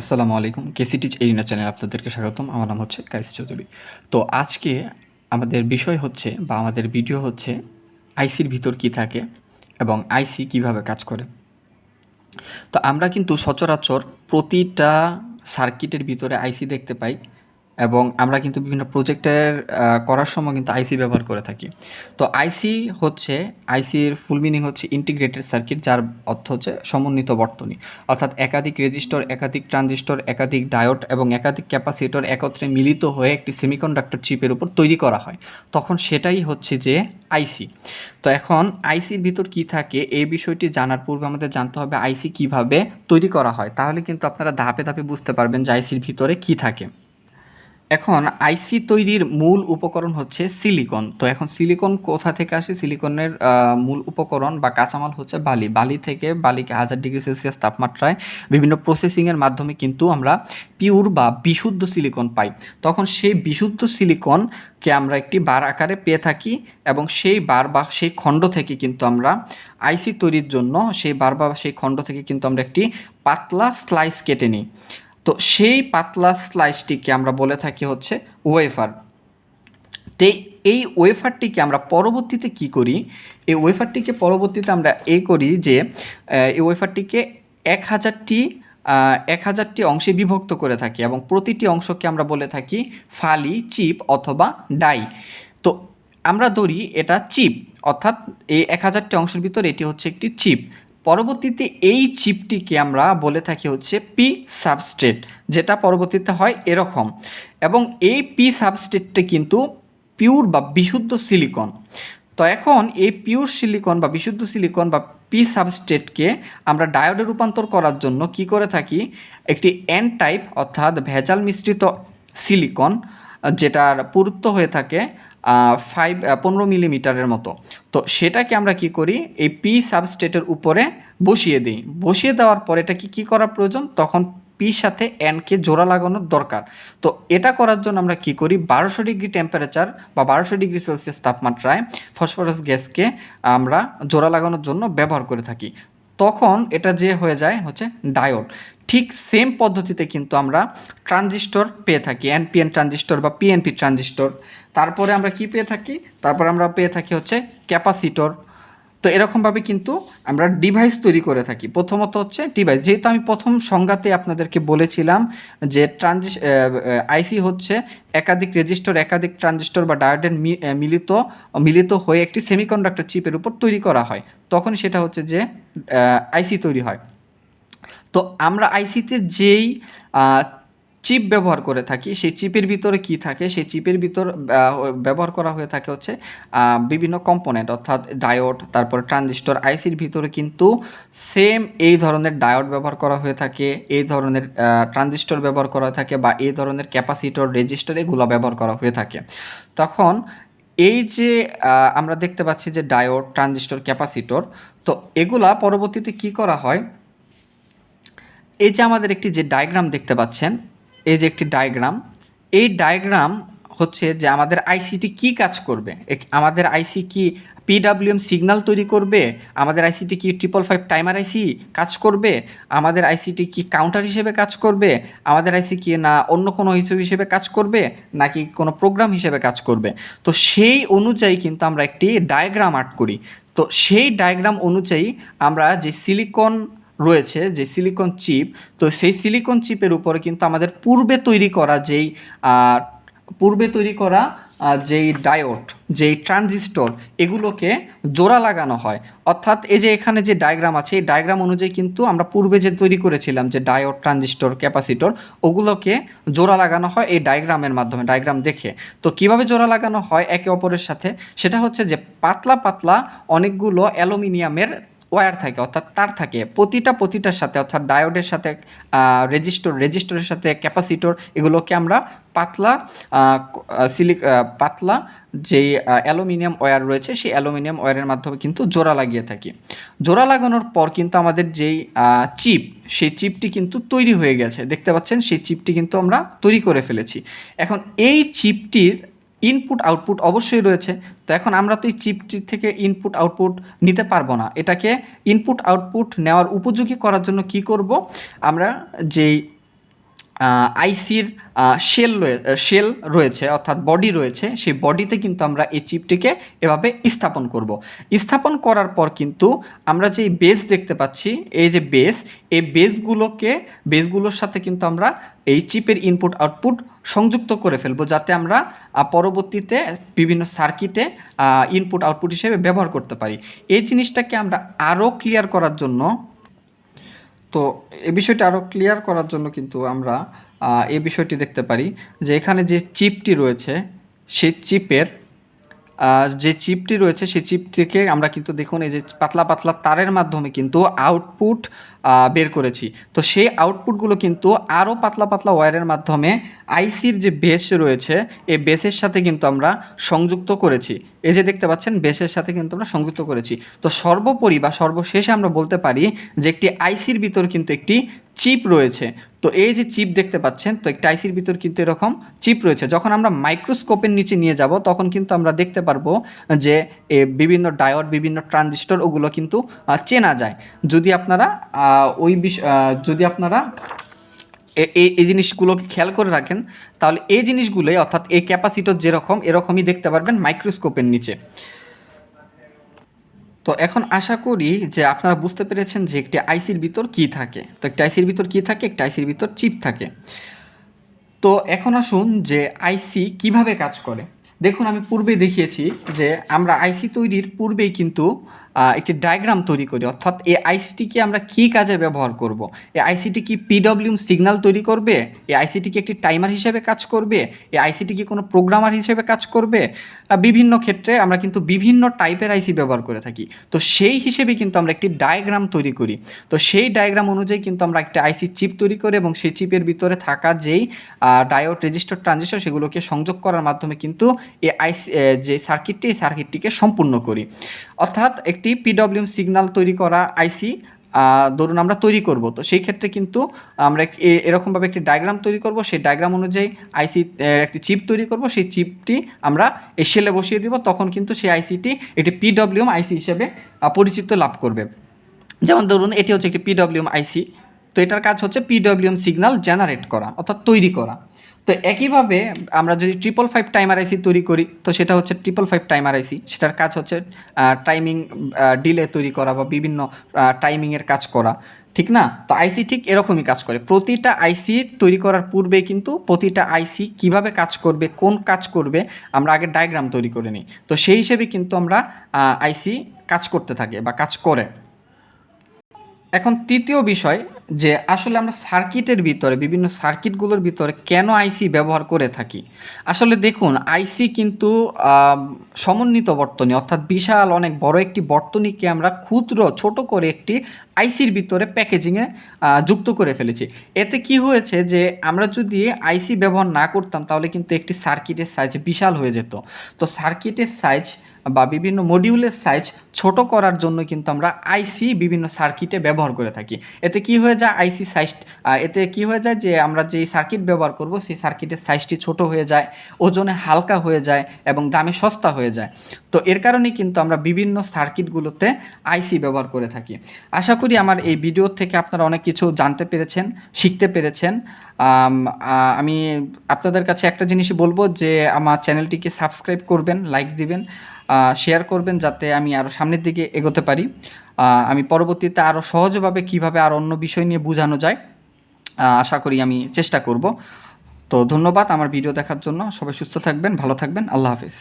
আসসালামু আলাইকুম। কেসিটিচ arena channel আপনাদেরকে স্বাগতম। আমার নাম হচ্ছে কাইস চৌধুরী। তো আজকে আমাদের বিষয় হচ্ছে বা আমাদের ভিডিও হচ্ছে আইসির ভিতর কি থাকে এবং আইসি কীভাবে কাজ করে। তো আমরা কিন্তু সচরাচর প্রতিটা সার্কিটের ভিতরে আইসি দেখতে পাই। এবং আমরা কিন্তু বিভিন্ন প্রজেক্টের করার সময় কিন্তু আইসি ব্যবহার করে থাকি। তো আইসি হচ্ছে আইসির ফুল মিনিং হচ্ছে ইন্টিগ্রেটেড সার্কিট যার অর্থ হচ্ছে সমন্বিত বর্তনী। অর্থাৎ একাধিক রেজিস্টর একাধিক ট্রানজিস্টর একাধিক ডায়োড এবং একাধিক ক্যাপাসিটর একত্রে মিলিত হয়ে একটি সেমিকন্ডাক্টর চিপের উপর তৈরি করা হয়। তখন সেটাই হচ্ছে যে আইসি তো এখন আইসির ভিতর কি থাকে, এই বিষয়টি জানার পূর্বে আমাদের জানতে হবে আইসি কীভাবে তৈরি করা হয়। তাহলে কিন্তু আপনারা ধাপে ধাপে বুঝতে পারবেন যে আইসির ভিতরে কি থাকে। এখন আইসি তৈরির মূল উপকরণ হচ্ছে সিলিকন। তো এখন সিলিকন কোথা থেকে আসে? সিলিকনের মূল উপকরণ বা কাঁচামাল হচ্ছে বালি। বালি থেকে বালিকে হাজার ডিগ্রি সেলসিয়াস তাপমাত্রায় বিভিন্ন প্রসেসিংয়ের মাধ্যমে কিন্তু আমরা পিওর বা বিশুদ্ধ সিলিকন পাই। তখন সেই বিশুদ্ধ সিলিকনকে আমরা একটি বার আকারে পেয়ে থাকি এবং সেই বার বা সেই খণ্ড থেকে কিন্তু আমরা আইসি তৈরির জন্য সেই বার বা সেই খণ্ড থেকে কিন্তু আমরা একটি পাতলা স্লাইস কেটে নিই। তো সেই পাতলা স্লাইসটিকে আমরা বলে থাকি হচ্ছে ওয়েফার তো এই- ওয়েফারটিকে আমরা পরবর্তীতে কি করি? এই ওয়েফারটিকে পরবর্তীতে আমরা এই করি যে এই ওয়েফারটিকে এক হাজারটি এক হাজারটি অংশে বিভক্ত করে থাকি এবং প্রতিটি অংশকে আমরা বলে থাকি ফালি, চিপ অথবা ডাই। তো আমরা ধরি এটা চিপ, অর্থাৎ এই এক হাজারটি অংশের ভিতর এটি হচ্ছে একটি চিপ। পরবর্তীতে এই চিপটিকে আমরা বলে থাকি হচ্ছে পি সাবস্ট্রেট যেটা পরবর্তীতে হয় এরকম। এবং এই পি সাবস্ট্রেটটা কিন্তু পিওর বা বিশুদ্ধ সিলিকন তো এখন এই পিওর সিলিকন বা বিশুদ্ধ সিলিকন বা পি সাবস্ট্রেটকে আমরা ডায়োডে রূপান্তর করার জন্য কি করে থাকি? একটি এন টাইপ অর্থাৎ ভেজাল মিশ্রিত সিলিকন যেটার পুরুত্ব হয়ে থাকে ফাইভ পনেরো মিলিমিটারের মতো। তো সেটাকে আমরা কি করি? এই পি সাবস্টেটের উপরে বসিয়ে দিই। বসিয়ে দেওয়ার পর এটা কি কী করা প্রয়োজন? তখন পির সাথে এনকে জোড়া লাগানোর দরকার। তো এটা করার জন্য আমরা কি করি? বারোশো ডিগ্রি টেম্পারেচার বা বারোশো ডিগ্রি সেলসিয়াস তাপমাত্রায় ফসফরাস গ্যাসকে আমরা জোড়া লাগানোর জন্য ব্যবহার করে থাকি। তখন এটা যে হয়ে যায়? হচ্ছে ডায়োড ঠিক সেম পদ্ধতিতে কিন্তু আমরা ট্রানজিস্টর পেয়ে থাকি এনপিএন ট্রানজিস্টর বা পিএনপি ট্রানজিস্টর তারপরে আমরা কি পেয়ে থাকি? তারপরে আমরা পেয়ে থাকি হচ্ছে ক্যাপাসিটর তো এরকমভাবে কিন্তু আমরা ডিভাইস তৈরি করে থাকি। প্রথমত হচ্ছে ডিভাইস যেহেতু আমি প্রথম সংজ্ঞাতে আপনাদেরকে বলেছিলাম যে ট্রানজিস আইসি হচ্ছে একাধিক রেজিস্টর, একাধিক ট্রানজিস্টর বা ডায়োডের মি- মিলিত মিলিত হয়ে একটি সেমিকন্ডাক্টর চিপের উপর তৈরি করা হয়। তখন সেটা হচ্ছে যে আইসি তৈরি হয়। তো আমরা আইসিতে যেই চিপ ব্যবহার করে থাকি, সেই চিপের ভিতরে কি থাকে? সেই চিপের ভিতর ব্যবহার করা হয়ে থাকে হচ্ছে বিভিন্ন কম্পোনেন্ট অর্থাৎ ডায়োড তারপর ট্রানজিস্টর আইসির ভিতরে কিন্তু সেম এই ধরনের ডায়োড ব্যবহার করা হয়ে থাকে, এই ধরনের ট্রানজিস্টর ব্যবহার করা থাকে বা এই ধরনের ক্যাপাসিটর রেজিস্টার এগুলো ব্যবহার করা হয়ে থাকে। তখন এই যে আমরা দেখতে পাচ্ছি যে ডায়োড ট্রানজিস্টর ক্যাপাসিটর তো এগুলা পরবর্তীতে কি করা হয়? এই যে আমাদের একটি যে ডায়াগ্রাম দেখতে পাচ্ছেন, এই যে একটি ডায়াগ্রাম এই ডায়াগ্রাম হচ্ছে যে আমাদের আইসিটি কি কাজ করবে? আমাদের আইসি কি পিডাব্লিউএম সিগন্যাল তৈরি করবে? আমাদের আইসিটি কি ট্রিপল ফাইভ টাইমার আইসি কাজ করবে? আমাদের আইসিটি কি কাউন্টার হিসেবে কাজ করবে? আমাদের আইসি কি না অন্য কোনো হিসেবে হিসেবে কাজ করবে? নাকি কোনো প্রোগ্রাম হিসেবে কাজ করবে? তো সেই অনুযায়ী কিন্তু আমরা একটি ডায়াগ্রাম আর্ট করি। তো সেই ডায়াগ্রাম অনুযায়ী আমরা যে সিলিকন রয়েছে যে সিলিকন চিপ তো সেই সিলিকন চিপের উপরে কিন্তু আমাদের পূর্বে তৈরি করা যেই পূর্বে তৈরি করা যেই ডায়োড যেই ট্রানজিস্টর এগুলোকে জোড়া লাগানো হয়। অর্থাৎ এই যে এখানে যে ডায়াগ্রাম আছে, এই ডায়াগ্রাম অনুযায়ী কিন্তু আমরা পূর্বে যে তৈরি করেছিলাম যে ডায়োড ট্রানজিস্টর ক্যাপাসিটর ওগুলোকে জোড়া লাগানো হয় এই ডায়াগ্রামের মাধ্যমে ডায়াগ্রাম দেখে। তো কীভাবে জোড়া লাগানো হয় একে অপরের সাথে? সেটা হচ্ছে যে পাতলা পাতলা অনেকগুলো অ্যালুমিনিয়ামের ওয়্যার থাকে, অর্থাৎ তার থাকে। প্রতিটা প্রতিটার সাথে, অর্থাৎ ডায়োডের সাথে রেজিস্টর রেজিস্টরের সাথে ক্যাপাসিটর এগুলোকে আমরা পাতলা সিলিক পাতলা যেই অ্যালুমিনিয়াম ওয়্যার রয়েছে, সেই অ্যালুমিনিয়াম ওয়্যারের মাধ্যমে কিন্তু জোড়া লাগিয়ে থাকি। জোড়া লাগানোর পর কিন্তু আমাদের যেই চিপ সেই চিপটি কিন্তু তৈরি হয়ে গেছে। দেখতে পাচ্ছেন, সেই চিপটি কিন্তু আমরা তৈরি করে ফেলেছি। এখন এই চিপটির ইনপুট আউটপুট অবশ্যই রয়েছে। তো এখন আমরা তো এই চিপটির থেকে ইনপুট আউটপুট নিতে পারব না। এটাকে ইনপুট আউটপুট নেওয়ার উপযোগী করার জন্য কি করব? আমরা যেই আইসির শেল শেল রয়েছে, অর্থাৎ বডি রয়েছে, সেই বডিতে কিন্তু আমরা এই চিপটিকে এভাবে স্থাপন করব। স্থাপন করার পর কিন্তু আমরা যে বেস দেখতে পাচ্ছি, এই যে বেস এই বেসগুলোকে বেসগুলোর সাথে কিন্তু আমরা এই চিপের ইনপুট আউটপুট সংযুক্ত করে ফেলব, যাতে আমরা পরবর্তীতে বিভিন্ন সার্কিটে ইনপুট আউটপুট হিসেবে ব্যবহার করতে পারি। এই জিনিসটাকে আমরা আরও ক্লিয়ার করার জন্য তো এ বিষয়টা আরও ক্লিয়ার করার জন্য কিন্তু আমরা এই বিষয়টি দেখতে পারি যে এখানে যে চিপটি রয়েছে, সেই চিপের যে চিপটি রয়েছে, সেই চিপ থেকে আমরা কিন্তু দেখুন এই যে পাতলা পাতলা তারের মাধ্যমে কিন্তু আউটপুট বের করেছি। তো সেই আউটপুটগুলো কিন্তু আরও পাতলা পাতলা ওয়্যারের মাধ্যমে আইসির যে বেস রয়েছে, এই বেসের সাথে কিন্তু আমরা সংযুক্ত করেছি। এই যে দেখতে পাচ্ছেন বেসের সাথে কিন্তু আমরা সংযুক্ত করেছি। তো সর্বোপরি বা সর্বশেষে আমরা বলতে পারি যে একটি আইসির ভিতর কিন্তু একটি চিপ রয়েছে। তো এই যে চিপ দেখতে পাচ্ছেন, তো একটা আইসির ভিতর কিন্তু এরকম চিপ রয়েছে। যখন আমরা মাইক্রোস্কোপের নিচে নিয়ে যাব, তখন কিন্তু আমরা দেখতে পারব যে বিভিন্ন ডায়োড বিভিন্ন ট্রানজিস্টর ওগুলো কিন্তু চেনা যায়। যদি আপনারা ওই বিষ যদি আপনারা এই এই জিনিসগুলোকে খেয়াল করে রাখেন, তাহলে এই জিনিসগুলোই অর্থাৎ এই ক্যাপাসিটর যেরকম, এরকমই দেখতে পারবেন মাইক্রোস্কোপের নিচে। তো এখন আশা করি যে আপনারা বুঝতে পেরেছেন যে একটি আইসির ভিতর কি থাকে। তো একটি আইসির ভিতর কি থাকে, একটি আইসির ভিতর চিপ থাকে। তো এখন আসুন যে আইসি কীভাবে কাজ করে। দেখুন, আমি পূর্বে দেখিয়েছি যে আমরা আইসি তৈরির পূর্বেই কিন্তু একটি ডায়াগ্রাম তৈরি করি। অর্থাৎ এই আইসিটিকে আমরা কি কাজে ব্যবহার করব। এই আইসিটি কি পিডব্লিউম সিগন্যাল তৈরি করবে? এই আইসিটি কি একটি টাইমার হিসেবে কাজ করবে? এই আইসিটি কি কোনো প্রোগ্রামার হিসেবে কাজ করবে? বিভিন্ন ক্ষেত্রে আমরা কিন্তু বিভিন্ন টাইপের আইসি ব্যবহার করে থাকি। তো সেই হিসেবে কিন্তু আমরা একটি ডায়াগ্রাম তৈরি করি। তো সেই ডায়াগ্রাম অনুযায়ী কিন্তু আমরা একটা আইসি চিপ তৈরি করি এবং সেই চিপের ভিতরে থাকা যেই ডায়োড রেজিস্টার ট্রানজিস্টর সেগুলোকে সংযোগ করার মাধ্যমে কিন্তু এই আইসি যে সার্কিটটি এই সার্কিটটিকে সম্পূর্ণ করি। অর্থাৎ একটি পিডব্লিউএম সিগনাল তৈরি করা আইসি ধরুন আমরা তৈরি করব। তো সেই ক্ষেত্রে কিন্তু আমরা এরকমভাবে একটি ডায়াগ্রাম তৈরি করব। সেই ডায়াগ্রাম অনুযায়ী আইসি একটি চিপ তৈরি করব। সেই চিপটি আমরা এই সেলে বসিয়ে দিব। তখন কিন্তু সেই আইসিটি একটি পিডব্লিউএম আইসি হিসেবে পরিচিত লাভ করবে। যেমন ধরুন, এটি হচ্ছে একটি পিডব্লিউএম আইসি তো এটার কাজ হচ্ছে পিডব্লিউএম সিগন্যাল জেনারেট করা, অর্থাৎ তৈরি করা। তো একইভাবে আমরা যদি ট্রিপল ফাইভ টাইমার আইসি তৈরি করি, তো সেটা হচ্ছে ট্রিপল ফাইভ টাইমার আইসি সেটার কাজ হচ্ছে টাইমিং ডিলে তৈরি করা বা বিভিন্ন টাইমিংয়ের কাজ করা, ঠিক না? তো আইসি ঠিক এরকমই কাজ করে। প্রতিটা আইসি তৈরি করার পূর্বে কিন্তু প্রতিটা আইসি কীভাবে কাজ করবে, কোন কাজ করবে, আমরা আগে ডায়াগ্রাম তৈরি করে নিই। তো সেই হিসেবে কিন্তু আমরা আইসি কাজ করতে থাকে বা কাজ করে। এখন তৃতীয় বিষয় যে আসলে আমরা সার্কিটের ভিতরে, বিভিন্ন সার্কিটগুলোর ভিতরে কেন আইসি ব্যবহার করে থাকি? আসলে দেখুন আইসি কিন্তু সমন্বিত বর্তনী, অর্থাৎ বিশাল অনেক বড় একটি বর্তনীকে আমরা ক্ষুদ্র, ছোট করে একটি আইসির ভিতরে প্যাকেজিংয়ে যুক্ত করে ফেলেছি। এতে কি হয়েছে যে আমরা যদি আইসি ব্যবহার না করতাম, তাহলে কিন্তু একটি সার্কিটের সাইজ বিশাল হয়ে যেত। তো সার্কিটের সাইজ বা বিভিন্ন মডিউলের সাইজ ছোট করার জন্য কিন্তু আমরা আইসি বিভিন্ন সার্কিটে ব্যবহার করে থাকি। এতে কি হয়ে যায়? আইসি সাইজ এতে কি হয়ে যায় যে আমরা যেই সার্কিট ব্যবহার করব, সেই সার্কিটের সাইজটি ছোট হয়ে যায়, ওজনে হালকা হয়ে যায় এবং দামে সস্তা হয়ে যায়। তো এর কারণেই কিন্তু আমরা বিভিন্ন সার্কিটগুলোতে আইসি ব্যবহার করে থাকি। আশা করি আমার এই ভিডিও থেকে আপনারা অনেক কিছু জানতে পেরেছেন, শিখতে পেরেছেন। আমি আপনাদের কাছে একটা জিনিসই বলব যে আমার চ্যানেলটিকে সাবস্ক্রাইব করবেন লাইক দিবেন। শেয়ার করবেন যাতে আমি আরও সামনের দিকে এগোতে পারি। আমি পরবর্তীতে আরও সহজভাবে কীভাবে আর অন্য বিষয় নিয়ে বোঝানো যায় আশা করি আমি চেষ্টা করব। তো ধন্যবাদ আমার ভিডিও দেখার জন্য। সবাই সুস্থ থাকবেন, ভালো থাকবেন। আল্লাহ হাফিজ।